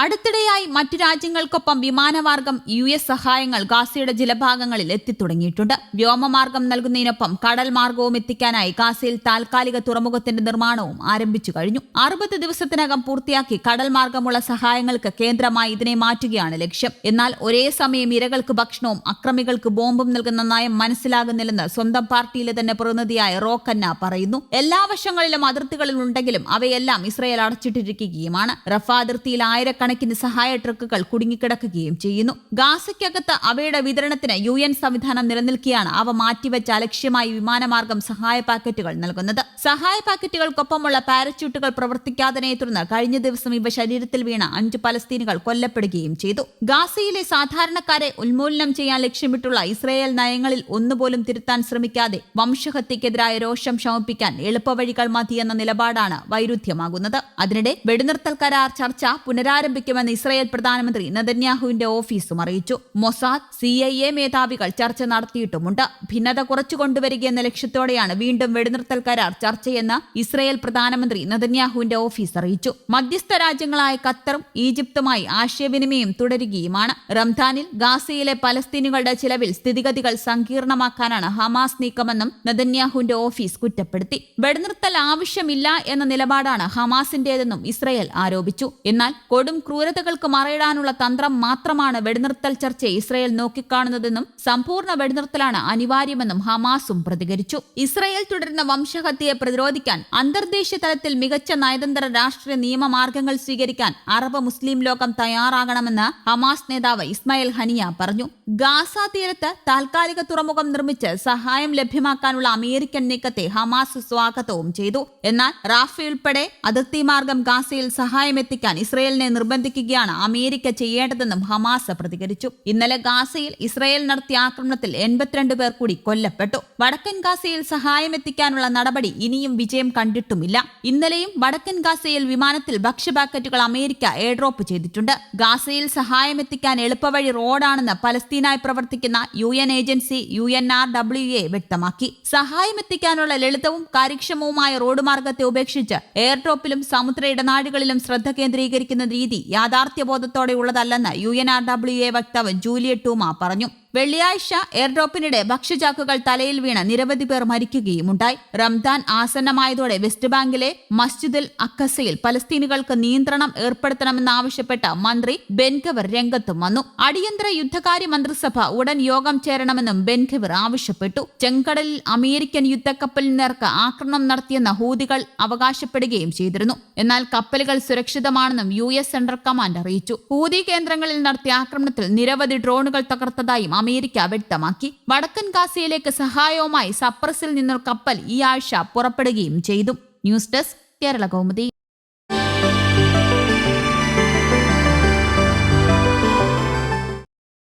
അടുത്തിടെയായി മറ്റു രാജ്യങ്ങൾക്കൊപ്പം വിമാനമാർഗം U S സഹായങ്ങൾ ഗാസയുടെ ജലഭാഗങ്ങളിൽ എത്തിത്തുടങ്ങിയിട്ടുണ്ട്. വ്യോമമാർഗം നൽകുന്നതിനൊപ്പം കടൽ മാർഗവും എത്തിക്കാനായി ഗാസയിൽ താൽക്കാലിക തുറമുഖത്തിന്റെ നിർമ്മാണവും ആരംഭിച്ചു കഴിഞ്ഞു. അറുപത് ദിവസത്തിനകം പൂർത്തിയാക്കി കടൽ മാർഗമുള്ള സഹായങ്ങൾക്ക് കേന്ദ്രമായി ഇതിനെ മാറ്റുകയാണ് ലക്ഷ്യം. എന്നാൽ ഒരേ സമയം ഇരകൾക്ക് ഭക്ഷണവും അക്രമികൾക്ക് ബോംബും നൽകുന്ന നയം മനസ്സിലാകുന്നില്ലെന്ന് സ്വന്തം പാർട്ടിയിലെ തന്നെ പ്രതിനിധിയായ റോക്കന്ന പറയുന്നു. എല്ലാ വശങ്ങളിലും അതിർത്തികളിൽ ഉണ്ടെങ്കിലും അവയെല്ലാം ഇസ്രയേൽ അടച്ചിട്ടിരിക്കുകയുമാണ്. റഫ അതിർത്തിയിൽ ആയിരക്കണക്കിന് സഹായ ട്രക്കുകൾ കുടുങ്ങിക്കിടക്കുകയും ചെയ്യുന്നു. ഗാസയ്ക്കകത്ത് അവയുടെ വിതരണത്തിന് യു എൻ സംവിധാനം നിലനിൽക്കെയാണ്. അവ മാറ്റിവെച്ച അലക്ഷ്യമായി വിമാനമാർഗം സഹായ പാക്കറ്റുകൾ നൽകുന്നത്. സഹായ പാക്കറ്റുകൾക്കൊപ്പമുള്ള പാരച്യൂട്ടുകൾ പ്രവർത്തിക്കാതെ തുടർന്ന് കഴിഞ്ഞ ദിവസം ഇവ ശരീരത്തിൽ വീണ അഞ്ച് പലസ്തീനുകൾ കൊല്ലപ്പെടുകയും ചെയ്തു. ഗാസയിലെ സാധാരണക്കാരെ ഉന്മൂലനം ചെയ്യാൻ ലക്ഷ്യമിട്ടുള്ള ഇസ്രായേൽ നയങ്ങളിൽ ഒന്നുപോലും തിരുത്താൻ ശ്രമിക്കാതെ വംശഹത്യക്കെതിരായ രോഷം ശമിപ്പിക്കാൻ എളുപ്പവഴികൾ മതിയെന്ന നിലപാടാണ് വൈരുദ്ധ്യമാകുന്നത്. അതിനിടെ വെടിനിർത്തൽ കരാർ ചർച്ച പുനരാരംഭിക്കുമെന്ന് ഇസ്രായേൽ പ്രധാനമന്ത്രി നദന്യാഹുവിന്റെ ഓഫീസും അറിയിച്ചു. മൊസാദ് സി ഐ എ മേധാവികൾ ചർച്ച നടത്തിയിട്ടുമുണ്ട്. ഭിന്നത കുറച്ചു കൊണ്ടുവരികയെന്ന ലക്ഷ്യത്തോടെയാണ് വീണ്ടും വെടിനിർത്തൽ കരാർ ചർച്ചയെന്ന് ഇസ്രയേൽ പ്രധാനമന്ത്രി നദന്യാഹുവിന്റെ ഓഫീസ് അറിയിച്ചു. മധ്യസ്ഥ രാജ്യങ്ങളായ ഖത്തറും ഈജിപ്തുമായി ആശയവിനിമയം തുടരുകയുമാണ്. റംധാനിൽ ഗാസയിലെ പലസ്തീനുകളുടെ ചിലവിൽ സ്ഥിതിഗതികൾ സങ്കീർണമാക്കാനാണ് ഹമാസ് നീക്കമെന്നും നദന്യാഹുവിന്റെ ഓഫീസ് കുറ്റപ്പെടുത്തി. വെടിനിർത്തൽ ആവശ്യമില്ല എന്ന നിലപാടാണ് ഹമാസിന്റേതെന്നും ഇസ്രയേൽ ആരോപിച്ചു. എന്നാൽ കൊടും ക്രൂരതകൾക്ക് മറയിടാനുള്ള തന്ത്രം മാത്രമാണ് വെടിനിർത്തൽ ചർച്ച ഇസ്രയേൽ നോക്കിക്കാണുന്നതെന്നും സമ്പൂർണ വെടിനിർത്തലാണ് അനിവാര്യമെന്നും ഹമാസും പ്രതികരിച്ചു. ഇസ്രയേൽ തുടരുന്ന വംശഹത്യയെ പ്രതിരോധിക്കാൻ അന്തർദേശീയ തലത്തിൽ മികച്ച നയതന്ത്ര രാഷ്ട്രീയ നിയമമാർഗങ്ങൾ സ്വീകരിക്കാൻ അറബ് മുസ്ലിം ലോകം തയ്യാറാകണമെന്ന് ഹമാസ് നേതാവ് ഇസ്മായിൽ ഹനിയ പറഞ്ഞു. ഗാസ തീരത്ത് താൽക്കാലിക തുറമുഖം നിർമ്മിച്ച് സഹായം ലഭ്യമാക്കാനുള്ള അമേരിക്കൻ നീക്കത്തെ ഹമാസ് സ്വാഗതവും ചെയ്തു. എന്നാൽ റാഫി ഉൾപ്പെടെ അതിർത്തി മാർഗം ഗാസയിൽ സഹായം എത്തിക്കാൻ ഇസ്രയേലിനെ നിർബന്ധിക്കുകയാണ് അമേരിക്ക ചെയ്യേണ്ടതെന്നും ഹമാസ് പ്രതികരിച്ചു. ഇന്നലെ ഗാസയിൽ ഇസ്രയേൽ നടത്തിയ ആക്രമണത്തിൽ എൺപത്തിരണ്ട് പേർ കൂടി കൊല്ലപ്പെട്ടു. വടക്കൻ ഗാസയിൽ സഹായം എത്തിക്കാനുള്ള നടപടി ഇനിയും വിജയം കണ്ടിട്ടുമില്ല. ഇന്നലെയും വടക്കൻ ഗാസയിൽ വിമാനത്തിൽ ഭക്ഷ്യപാക്കറ്റുകൾ അമേരിക്ക എയർഡ്രോപ്പ് ചെയ്തിട്ടുണ്ട്. ഗാസയിൽ സഹായമെത്തിക്കാൻ എളുപ്പവഴി റോഡാണെന്ന് പലസ്തീനായി പ്രവർത്തിക്കുന്ന U N agency U N R W A വ്യക്തമാക്കി. സഹായമെത്തിക്കാനുള്ള ലളിതവും കാര്യക്ഷമവുമായ റോഡ് മാർഗത്തെ ഉപേക്ഷിച്ച് എയർഡ്രോപ്പിലും സമുദ്ര ഇടനാടുകളിലും ശ്രദ്ധ കേന്ദ്രീകരിക്കുന്ന രീതി യാഥാർത്ഥ്യബോധത്തോടെയുള്ളതല്ലെന്ന് U N R W A വക്താവ് ജൂലിയറ്റ് ടൂമ പറഞ്ഞു. വെള്ളിയാഴ്ച എയർഡ്രോപ്പിനിടെ ഭക്ഷ്യചാക്കുകൾ തലയിൽ വീണ് നിരവധി പേർ മരിക്കുകയുമുണ്ടായി. റംദാൻ ആസന്നമായതോടെ വെസ്റ്റ് ബാങ്കിലെ മസ്ജിദിൽ അക്കസയിൽ പലസ്തീനുകൾക്ക് നിയന്ത്രണം ഏർപ്പെടുത്തണമെന്നാവശ്യപ്പെട്ട മന്ത്രി ബെൻഖവർ രംഗത്തും വന്നു. അടിയന്തര യുദ്ധകാര്യ മന്ത്രിസഭ ഉടൻ യോഗം ചേരണമെന്നും ബെൻഖവർ ആവശ്യപ്പെട്ടു. ചെങ്കടലിൽ അമേരിക്കൻ യുദ്ധക്കപ്പലിന് നേർക്ക് ആക്രമണം നടത്തിയെന്ന ഹൂതികൾ അവകാശപ്പെടുകയും ചെയ്തിരുന്നു. എന്നാൽ കപ്പലുകൾ സുരക്ഷിതമാണെന്നും യു എസ് സെൻട്രൽ കമാൻഡ് അറിയിച്ചു. ഹൂതി കേന്ദ്രങ്ങളിൽ നടത്തിയ ആക്രമണത്തിൽ നിരവധി ഡ്രോണുകൾ തകർത്തതായും അമേരിക്ക വ്യക്തമാക്കി. വടക്കൻ ഗാസയിലേക്ക് സഹായവുമായി സപ്രസിൽ നിന്നൊരു കപ്പൽ ഈ ആഴ്ച പുറപ്പെടുകയും ചെയ്തു. News desk Kerala Kaumudi.